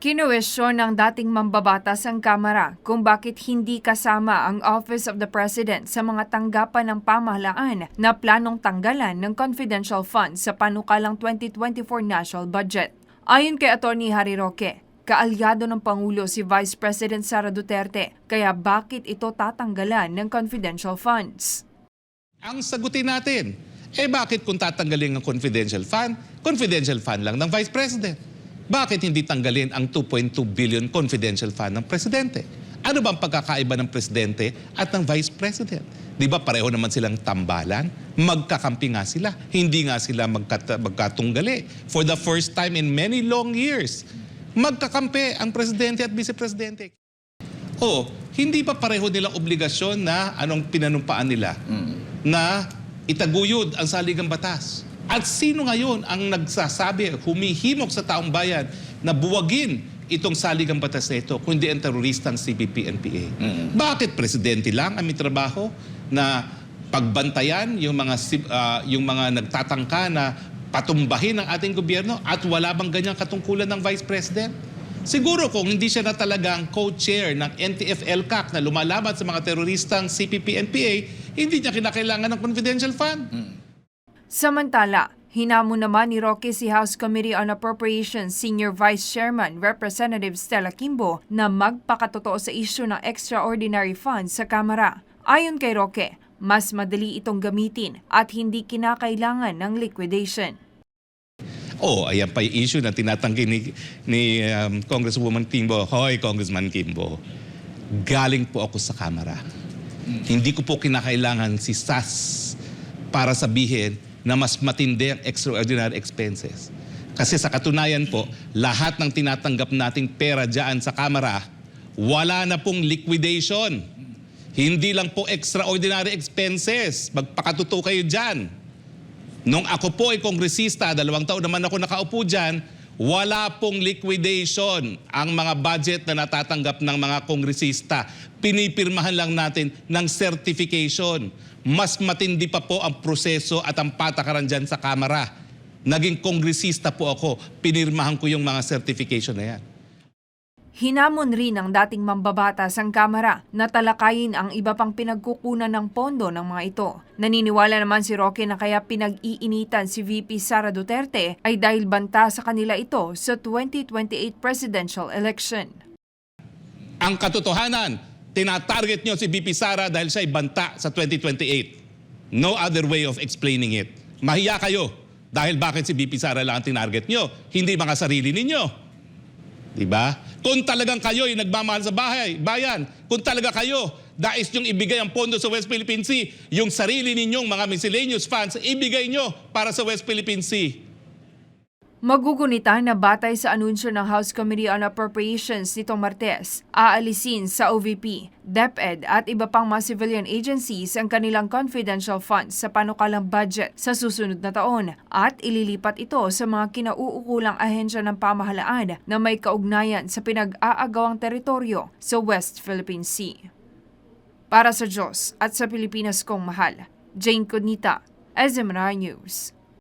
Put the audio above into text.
Kinuwestiyon ng dating mambabatas ang Kamara kung bakit hindi kasama ang Office of the President sa mga tanggapan ng pamahalaan na planong tanggalan ng confidential funds sa panukalang 2024 national budget. Ayon kay Attorney Harry Roque, kaalyado ng Pangulo si Vice President Sara Duterte, kaya bakit ito tatanggalan ng confidential funds? Ang sagutin natin, eh bakit kung tatanggalin ang confidential fund, confidential fund lang ng Vice President? Bakit hindi tanggalin ang 2.2 billion confidential fund ng Presidente? Ano bang pagkakaiba ng Presidente at ng Vice President? Di ba pareho naman silang tambalan? Magkakampi nga sila. Hindi nga sila magkat- magkatunggali. For the first time in many long years, magkakampi ang Presidente at Vice Presidente. Oo, hindi pa pareho nilang obligasyon na anong pinanumpaan nila na itaguyod ang saligang batas. At sino ngayon ang nagsasabi, humihimok sa taong bayan na buwagin itong saligang batas na ito, kundi ang teroristang CPP-NPA? Bakit presidente lang ang may trabaho na pagbantayan yung mga ah, yung mga nagtatangka na patumbahin ang ating gobyerno at wala bang ganyang katungkulan ng Vice President? Siguro kung hindi siya na talagang co-chair ng NTF-LCAC na lumalaban sa mga teroristang CPP-NPA, hindi niya kinakailangan ng confidential fund. Samantala, hinamon naman ni Roque si House Committee on Appropriations Senior Vice Chairman Representative Stella Kimbo na magpakatotoo sa isyu ng extraordinary funds sa Kamara. Ayon kay Roque, mas madali itong gamitin at hindi kinakailangan ng liquidation. Oh, ayan pa yung issue na tinatanggi ni, ni um, Congresswoman Kimbo. Hoy, Congressman Kimbo, galing po ako sa Kamara. Hindi ko po kinakailangan si SAS para sabihin na mas matindi ang extraordinary expenses. Kasi sa katunayan po, lahat ng tinatanggap nating pera dyan sa Kamara, wala na pong liquidation. Hindi lang po extraordinary expenses. Magpakatuto kayo dyan. Nung ako po ay kongresista, dalawang taon naman ako nakaupo dyan, wala pong liquidation ang mga budget na natatanggap ng mga kongresista. Pinipirmahan lang natin ng certification. Mas matindi pa po ang proseso at ang patakaran dyan sa Kamara. Naging kongresista po ako, pinirmahan ko yung mga certification na yan. Hinamon rin ng dating mambabatas ang Kamara na talakayin ang iba pang pinagkukunan ng pondo ng mga ito. Naniniwala naman si Roque na kaya pinag-iinitan si VP Sara Duterte ay dahil banta sa kanila ito sa 2028 presidential election. Ang katotohanan, tinatarget nyo si BP Sara dahil siya ay banta sa 2028. No other way of explaining it. Mahiya kayo dahil bakit si BP Sara lang ang tinarget nyo, hindi mga sarili ninyo. Diba? Kung talagang kayo ay nagmamahal sa bahay, bayan, kung talaga kayo, dais nyong ibigay ang pondo sa West Philippine Sea, yung sarili ninyong mga miscellaneous funds, ibigay nyo para sa West Philippine Sea. Magugunita na batay sa anunsyo ng House Committee on Appropriations nitong Martes, aalisin sa OVP, DepEd at iba pang mga civilian agencies ang kanilang confidential funds sa panukalang budget sa susunod na taon at ililipat ito sa mga kinauukulang ahensya ng pamahalaan na may kaugnayan sa pinag-aagawang teritoryo sa West Philippine Sea. Para sa Diyos at sa Pilipinas kong mahal, Jane Codnita, SMNR News.